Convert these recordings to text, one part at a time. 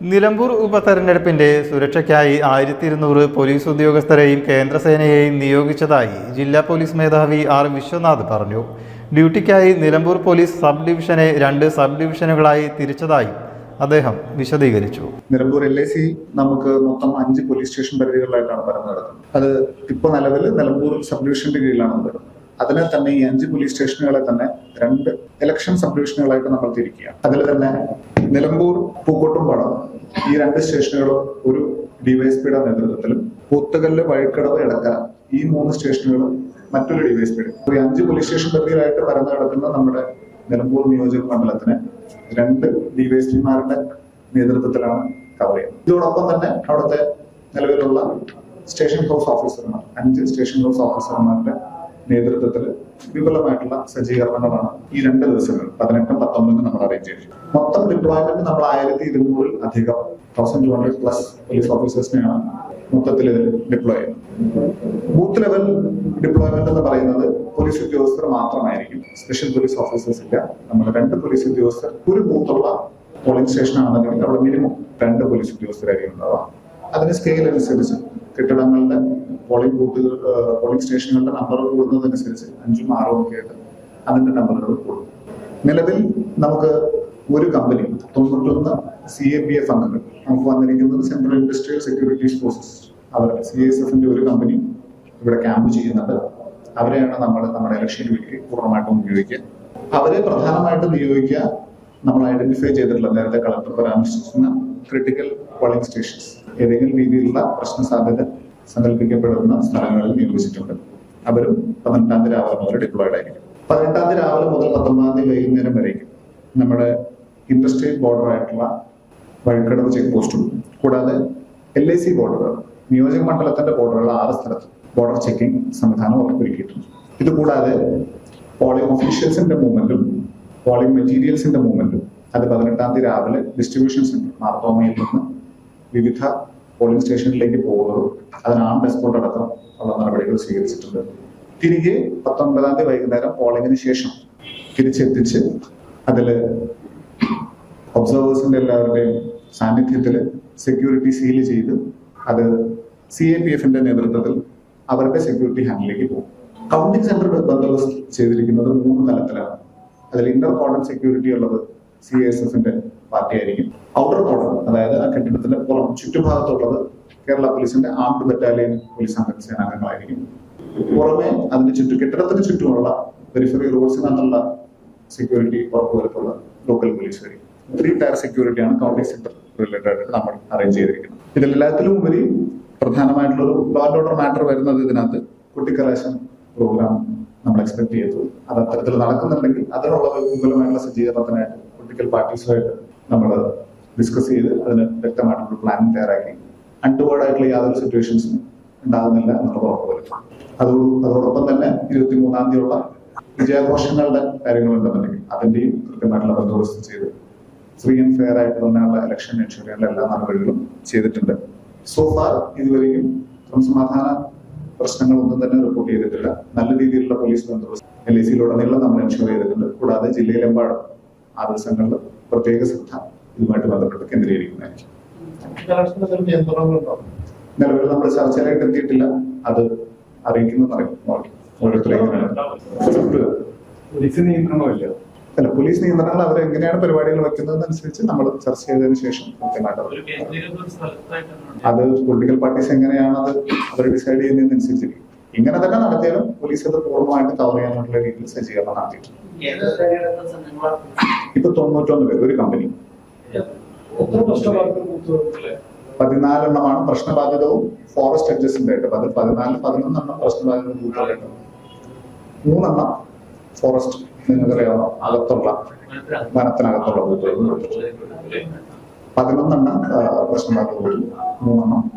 നിലമ്പൂർ ഉപതെരഞ്ഞെടുപ്പിന്റെ സുരക്ഷയ്ക്കായി ആയിരത്തി ഇരുന്നൂറ് പോലീസ് ഉദ്യോഗസ്ഥരെയും കേന്ദ്രസേനയെയും നിയോഗിച്ചതായി ജില്ലാ പോലീസ് മേധാവി ആർ വിശ്വനാഥ് പറഞ്ഞു. ഡ്യൂട്ടിക്കായി നിലമ്പൂർ പോലീസ് സബ് ഡിവിഷനെ രണ്ട് സബ് ഡിവിഷനുകളായി തിരിച്ചതായി അദ്ദേഹം വിശദീകരിച്ചു. നിലമ്പൂർ എൽ ഐ സി നമുക്ക് മൊത്തം അഞ്ച് പോലീസ് സ്റ്റേഷൻ പരിധികളിലായിട്ടാണ് പരന്നു നടക്കുന്നത് അത് ഇപ്പോൾ നിലവിൽ നിലമ്പൂർ സബ് ഡിവിഷന്റെ കീഴിലാണ് വരുന്നത് അതിനെ തന്നെ ഈ അഞ്ച് പോലീസ് സ്റ്റേഷനുകളെ തന്നെ രണ്ട് ഇലക്ഷൻ സബ് ഡിവിഷനുകളായിട്ട് നമ്മൾ തിരിക്കുക. അതിൽ തന്നെ നിലമ്പൂർ പൂക്കോട്ടുംപാടം ഈ രണ്ട് സ്റ്റേഷനുകളും ഒരു ഡിവൈഎസ്പിയുടെ നേതൃത്വത്തിലും പൂത്തുകല്ല് വഴിക്കടവ് എടക്കര ഈ മൂന്ന് സ്റ്റേഷനുകളും മറ്റൊരു ഡിവൈഎസ്പിയുടെ ഒരു അഞ്ച് പോലീസ് സ്റ്റേഷൻ പരിധിയിലായിട്ട് പരന്നു കിടക്കുന്ന നമ്മുടെ നിലമ്പൂർ നിയോജക മണ്ഡലത്തിന് രണ്ട് ഡിവൈഎസ്പിമാരുടെ നേതൃത്വത്തിലാണ് കവർ ചെയ്യുന്നത്. ഇതോടൊപ്പം തന്നെ അവിടുത്തെ നിലവിലുള്ള സ്റ്റേഷൻ ഹൗസ് ഓഫീസർമാർ അഞ്ച് സ്റ്റേഷൻ ഹൗസ് ഓഫീസർമാരുടെ നേതൃത്വത്തിൽ വിപുലമായിട്ടുള്ള സജ്ജീകരണങ്ങളാണ് ഈ രണ്ട് ദിവസങ്ങൾ പതിനെട്ടും പത്തൊമ്പതിനും നമ്മൾ അറേഞ്ച് ചെയ്തു മൊത്തം ഡിപ്ലോയ്മെന്റ് നമ്മൾ ആയിരത്തി ഇരുന്നൂറിൽ അധികം thousand two hundred plus police ഓഫീസേഴ്സിനെയാണ് മൊത്തത്തിൽ ഇതിൽ ഡിപ്ലോയ് ചെയ്യുന്നത്. ബൂത്ത് ലെവൽ ഡിപ്ലോയ്മെന്റ് എന്ന് പറയുന്നത് പോലീസ് ഉദ്യോഗസ്ഥർ മാത്രമായിരിക്കും. സ്പെഷ്യൽ പോലീസ് ഓഫീസേഴ്സ് ഇല്ല. നമ്മൾ രണ്ട് പോലീസ് ഉദ്യോഗസ്ഥർ ഒരു ബൂത്തുള്ള പോളിംഗ് സ്റ്റേഷൻ ആണെന്നുണ്ടെങ്കിൽ അവിടെ മിനിമം രണ്ട് പോലീസ് ഉദ്യോഗസ്ഥരായിരിക്കും ഉണ്ടാവുക. അതിന് സ്കെയിൽ അനുസരിച്ച് കെട്ടിടങ്ങളുടെ പോളിംഗ് ബൂത്തുകൾ പോളിംഗ് സ്റ്റേഷനുകളുടെ നമ്പർ കൂടുന്നതനുസരിച്ച് അഞ്ചും ആറും ഒക്കെ ആയിട്ട് അതിന്റെ നമ്പറുകൾ കൂടും. നിലവിൽ നമുക്ക് ഒരു കമ്പനി തൊണ്ണൂറ്റൊന്ന് സി എ പി എഫ് അംഗങ്ങൾ നമുക്ക് വന്നിരിക്കുന്നത് സെൻട്രൽ ഇൻഡസ്ട്രിയൽ സെക്യൂരിറ്റീസ് ഫോഴ്സസ് അവർ സി എസ് എഫിന്റെ ഒരു കമ്പനി ഇവിടെ ക്യാമ്പ് ചെയ്യുന്നുണ്ട്. അവരെയാണ് നമ്മൾ നമ്മുടെ ഇലക്ഷൻ വേണ്ടി പൂർണമായിട്ടും ഉപയോഗിക്കുക. അവരെ പ്രധാനമായിട്ടും നിയോഗിക്കുക നമ്മൾ ഐഡന്റിഫൈ ചെയ്തിട്ടുള്ള നേരത്തെ കളക്ടർ പരാമർശിക്കുന്ന ക്രിട്ടിക്കൽ പോളിംഗ് സ്റ്റേഷൻസ് ഏതെങ്കിലും രീതിയിലുള്ള പ്രശ്ന സാധ്യത സങ്കല്പിക്കപ്പെടുന്ന സ്ഥലങ്ങളിൽ നിയോഗിച്ചിട്ടുണ്ട് അവരും പതിനെട്ടാം തീയതി രാവിലെ മുതൽ ഡിപ്ലോയിഡ് ആയിരിക്കും. പതിനെട്ടാം തീയതി രാവിലെ മുതൽ പത്തൊമ്പതാം തീയതി വൈകുന്നേരം വരേക്കും നമ്മുടെ ഇന്റർസ്റ്റേറ്റ് ബോർഡർ ആയിട്ടുള്ള വഴിക്കടവ് ചെക്ക് പോസ്റ്റും കൂടാതെ എൽ ഐ സി ബോർഡറുകൾ നിയോജക മണ്ഡലത്തിന്റെ ബോർഡറുകൾ ആറ് സ്ഥലത്ത് ബോർഡർ ചെക്കിംഗ് സംവിധാനം ഉറപ്പൊരുക്കിയിട്ടുണ്ട് ഇതുകൂടാതെ പോളിംഗ് ഒഫീഷ്യൽസിന്റെ മൂവ്മെന്റും പോളിംഗ് മെറ്റീരിയൽസിന്റെ മൂവ്മെന്റും അത് പതിനെട്ടാം തീയതി രാവിലെ ഡിസ്ട്രിബ്യൂഷൻ സെന്റർ മാർത്തോമയിൽ നിന്ന് വിവിധ പോളിംഗ് സ്റ്റേഷനിലേക്ക് പോകുന്നതും അതിന് ആം ഡെസ്പോർട്ട് അടക്കം ഉള്ള നടപടികൾ സ്വീകരിച്ചിട്ടുണ്ട്. തിരികെ പത്തൊൻപതാം തീയതി വൈകുന്നേരം പോളിംഗിന് ശേഷം തിരിച്ചെത്തിച്ച് അതിൽ ഒബ്സർവേഴ്സിന്റെ എല്ലാവരുടെയും സാന്നിധ്യത്തിൽ സെക്യൂരിറ്റി സീൽ ചെയ്ത് അത് സി എ പി എഫിന്റെ നേതൃത്വത്തിൽ അവരുടെ സെക്യൂരിറ്റി ഹാൻഡിലേക്ക് പോകും. കൗണ്ടിംഗ് സെന്റർ ബന്ദോബസ്ത് ചെയ്തിരിക്കുന്നത് മൂന്ന് തലത്തിലാണ്. അതിൽ ഇന്റർ കോർഡൺ സെക്യൂരിറ്റി ഉള്ളത് സി എസ് എഫിന്റെ പാർട്ടി ആയിരിക്കും ഔട്ടർ കോർഡൺ അതായത് ആ കെട്ടിടത്തിന്റെ പുറം ചുറ്റുഭാഗത്തുള്ളത് കേരള പോലീസിന്റെ ആംഡ് ബറ്റാലിയൻ പോലീസ് അംഗ സേനാംഗങ്ങളായിരിക്കും. പുറമെ അതിന് ചുറ്റും കെട്ടിടത്തിന് ചുറ്റുമുള്ള പെരിഫറി റോഡ്സിനകത്തുള്ള സെക്യൂരിറ്റി ഉറപ്പുവരുത്തുള്ള ലോക്കൽ പോലീസ് വരും. ത്രീ ടയർ സെക്യൂരിറ്റിയാണ് കൗണ്ടി സെന്റർ റിലേറ്റഡ് ആയിട്ട് നമ്മൾ അറേഞ്ച് ചെയ്തിരിക്കുന്നത്. ഇതിലെല്ലാത്തിലും ഉപരി പ്രധാനമായിട്ടുള്ള ഒരു ലോ ആൻഡ് ഓർഡർ മാറ്റർ വരുന്നത് ഇതിനകത്ത് കുട്ടിക്കലാശം പ്രോഗ്രാം നമ്മൾ എക്സ്പെക്ട് ചെയ്തു. അത് അത്തരത്തിൽ നടക്കുന്നുണ്ടെങ്കിൽ അതിനുള്ള വിപുലമായുള്ള സജ്ജീകരണത്തിനായിട്ട് പൊളിറ്റിക്കൽ പാർട്ടീസുമായിട്ട് നമ്മൾ ഡിസ്കസ് ചെയ്ത് അതിന് വ്യക്തമായിട്ടുള്ള പ്ലാൻ തയ്യാറാക്കി. അൺടുവേർഡായിട്ടുള്ള യാതൊരു സിറ്റുവേഷൻസും ഉണ്ടാകുന്നില്ല എന്നുള്ള ഉറപ്പുവരും അത് അതോടൊപ്പം തന്നെ ഇരുപത്തി മൂന്നാം തീയതിയുള്ള വിജയാഘോഷങ്ങളുടെ കാര്യങ്ങളുണ്ടെന്നുണ്ടെങ്കിൽ അതിന്റെയും കൃത്യമായിട്ടുള്ള ബന്ധോബസ്ത് ചെയ്ത് ഫ്രീ ആൻഡ് ഫെയർ ആയിട്ട് തന്നെയുള്ള ഇലക്ഷൻ ചെയ്യാനുള്ള എല്ലാ നടപടികളും ചെയ്തിട്ടുണ്ട്. സോ ഫാർ ഇതുവരെയും ക്രമസമാധാന പ്രശ്നങ്ങളൊന്നും തന്നെ റിപ്പോർട്ട് ചെയ്തിട്ടില്ല. നല്ല രീതിയിലുള്ള പോലീസ് ബന്ധോബസ്ത് എൽ ഐ സിയിലുടനീളം നമ്മൾ എൻഷുർ ചെയ്തിട്ടുണ്ട്. കൂടാതെ ജില്ലയിലെമ്പാടും ആ ദിവസങ്ങളിൽ പ്രത്യേക ശ്രദ്ധ ഇതുമായിട്ട് ബന്ധപ്പെട്ട് കേന്ദ്രീകരിക്കുന്നതായിരിക്കും. നിലവിൽ നമ്മൾ ചർച്ചയിലേക്ക് എത്തിയിട്ടില്ല. അത് അറിയിക്കുന്നതറിയും ഓരോരുത്തരെയും പോലീസ് നിയന്ത്രണമില്ല അല്ല പോലീസ് നിയന്ത്രണങ്ങൾ അവർ എങ്ങനെയാണ് പരിപാടികൾ വെക്കുന്നതനുസരിച്ച് നമ്മൾ ചർച്ച ചെയ്തതിനു ശേഷം അത് പൊളിറ്റിക്കൽ പാർട്ടീസ് എങ്ങനെയാണ് അത് അവർ ഡിസൈഡ് ചെയ്യുന്നതിനനുസരിച്ചിരിക്കും. ഇങ്ങനെ തന്നെ നടത്തിയാലും പോലീസ് അത് പൂർണമായിട്ട് കവർ ചെയ്യാനുള്ള രീതിയിൽ സജ്ജീകരണം നടത്തിയിട്ടുണ്ട്. ഇപ്പൊ തൊണ്ണൂറ്റൊന്ന് പേര് ഒരു കമ്പനി പതിനാലെണ്ണമാണ് പ്രശ്നബാധിതവും ഫോറസ്റ്റ് അഡ്ജസ്റ്റന്റ് ആയിട്ട്. അത് പതിനാല് പതിനൊന്നെണ്ണം പ്രശ്നബാധിത ബൂത്തുകളായിട്ട് മൂന്നെണ്ണം ഫോറസ്റ്റ് നിങ്ങൾക്കറിയാവുന്ന അകത്തുള്ള വനത്തിനകത്തുള്ള ബൂത്തുകൾ പതിനൊന്നെണ്ണം പ്രശ്നബാധിത ബൂത്ത് മൂന്നെണ്ണം.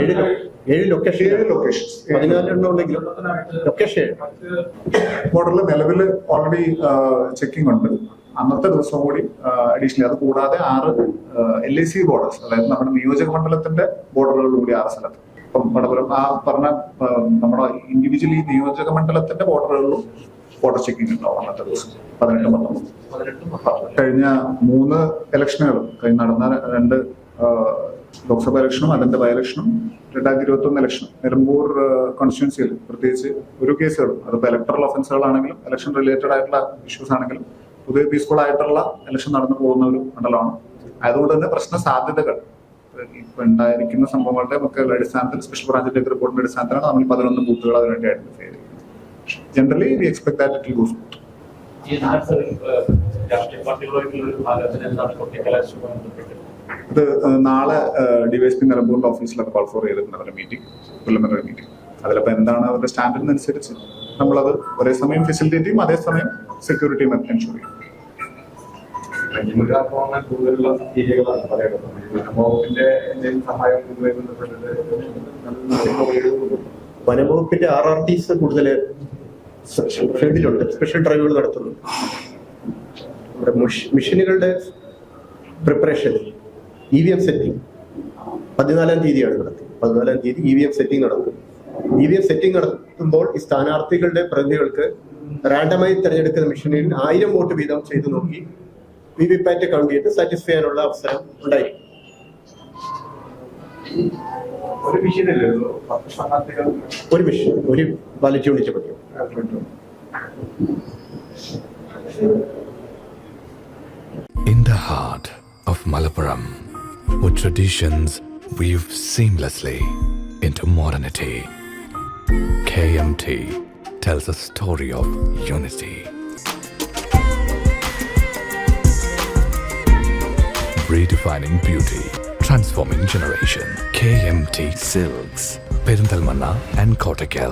ഏഴ് ലൊ- ഏഴ് ലൊക്കേഷൻ ഏഴ് ലൊക്കേഷൻസ് പതിനാലെണ്ണം ഉണ്ടെങ്കിലും. ലൊക്കേഷൻ ഏഴ്. ബോർഡറിൽ നിലവിൽ ഓൾറെഡി ചെക്കിംഗ് ഉണ്ട്. അന്നത്തെ ദിവസം കൂടി അഡീഷണലി അത് കൂടാതെ ആറ് എൽ ഐ സി ബോർഡേഴ്സ് അതായത് നമ്മുടെ നിയോജക മണ്ഡലത്തിന്റെ ബോർഡറുകളിലൂടെ ആറ് സ്ഥലത്ത്. ഇപ്പം പടപുരം ആ പറഞ്ഞ നമ്മുടെ ഇൻഡിവിജ്വലി നിയോജക മണ്ഡലത്തിന്റെ ബോർഡറുകളിലും വോട്ടർ ചെക്കിംഗ് ഉണ്ടാവും അന്നത്തെ ദിവസം. പതിനെട്ട് പത്തൊമ്പത് കഴിഞ്ഞ മൂന്ന് ഇലക്ഷനുകളും കഴിഞ്ഞ നടന്ന രണ്ട് ലോക്സഭാ ഇലക്ഷനും അതിന്റെ ബൈ ഇലക്ഷനും രണ്ടായിരത്തി ഇരുപത്തി ഒന്ന് ഇലക്ഷനും നിലമ്പൂർ കോൺസ്റ്റിറ്റ്യൻസിയിൽ പ്രത്യേകിച്ച് ഒരു കേസുകളും അതിപ്പോൾ ഇലക്ടറൽ ഒഫൻസുകളാണെങ്കിലും ഇലക്ഷൻ റിലേറ്റഡ് ആയിട്ടുള്ള ഇഷ്യൂസ് ആണെങ്കിലും പൊതുവെ പീസ്ഫുൾ ആയിട്ടുള്ള ഇലക്ഷൻ നടന്നു പോകുന്ന ഒരു മണ്ഡലമാണ്. അതുകൊണ്ട് തന്നെ പ്രശ്ന സാധ്യതകൾ ഇപ്പൊ ഉണ്ടായിരിക്കുന്ന സംഭവങ്ങളുടെ ഒക്കെ അടിസ്ഥാനത്തിൽ സ്പെഷ്യൽ ബ്രാഞ്ചിന്റെ റിപ്പോർട്ടിന്റെ അടിസ്ഥാനത്തിലാണ് നമ്മൾ പതിനൊന്ന് ബൂത്തുകൾ അതിനുവേണ്ടി ഐഡന്റിഫൈ ചെയ്തിരിക്കുന്നത് generally we expect that it will go ഈ നാല് രാഷ്ട്രീയ പാർട്ടികളുമായിട്ടുള്ള ഒരു ഭാഗത്തിന് എന്താണ് കൊട്ടിക്കലാശവുമായി ബന്ധപ്പെട്ട്? ഇത് നാളെ ഡിവൈഎസ്പി നിലമ്പൂരിന്റെ ഓഫീസിലൊക്കെ കോൾ ഫോർ ചെയ്തിട്ടുണ്ട് അവരുടെ മീറ്റിംഗ് പ്രിലിമിനറി മീറ്റിംഗ് അതിലപ്പോ എന്താണ് അവരുടെ സ്റ്റാൻഡേർഡിനനുസരിച്ച് നമ്മളത് ഒരേ സമയം ഫെസിലിറ്റിയും അതേസമയം സെക്യൂരിറ്റിയും എൻഷുർ ചെയ്യും. ആക്രമണം കൂടുതലുള്ള ഏരിയകളാണ് പറയുന്നത് വകുപ്പിന്റെ എന്തെങ്കിലും സഹായം വനംവകുപ്പിന്റെ ആർ ആർ ടിസ് കൂടുതൽ ഫീൽഡിലുണ്ട് സ്പെഷ്യൽ ഡ്രൈവുകൾ നടത്തുന്നു. നമ്മുടെ മെഷീനുകളുടെ preparation E V M setting പതിനാലാം തീയതിയാണ് നടത്തുന്നത് പതിനാലാം തീയതി ഇ വി എം സെറ്റിംഗ് നടത്തും ഇ വി എം സെറ്റിംഗ് നടത്തുമ്പോൾ ഈ സ്ഥാനാർത്ഥികളുടെ പ്രതിനിധികൾക്ക് റാൻഡമായി തിരഞ്ഞെടുക്കുന്ന മെഷീനിൽ ആയിരം വോട്ട് വീതം ചെയ്തു നോക്കി വി വി പാറ്റ് കൗണ്ട് ചെയ്ത് സാറ്റിസ്ഫൈ ചെയ്യാനുള്ള അവസരം ഉണ്ടായിരിക്കും ഒരു മെഷീൻ ഒരു ബാലറ്റ് യൂണിറ്റ് മതിയോ In the heart of Malappuram, with traditions weave seamlessly into modernity, KMT tells a story of unity. Redefining beauty, transforming generation. KMT Silks, Perindalmanna and Kottakkal.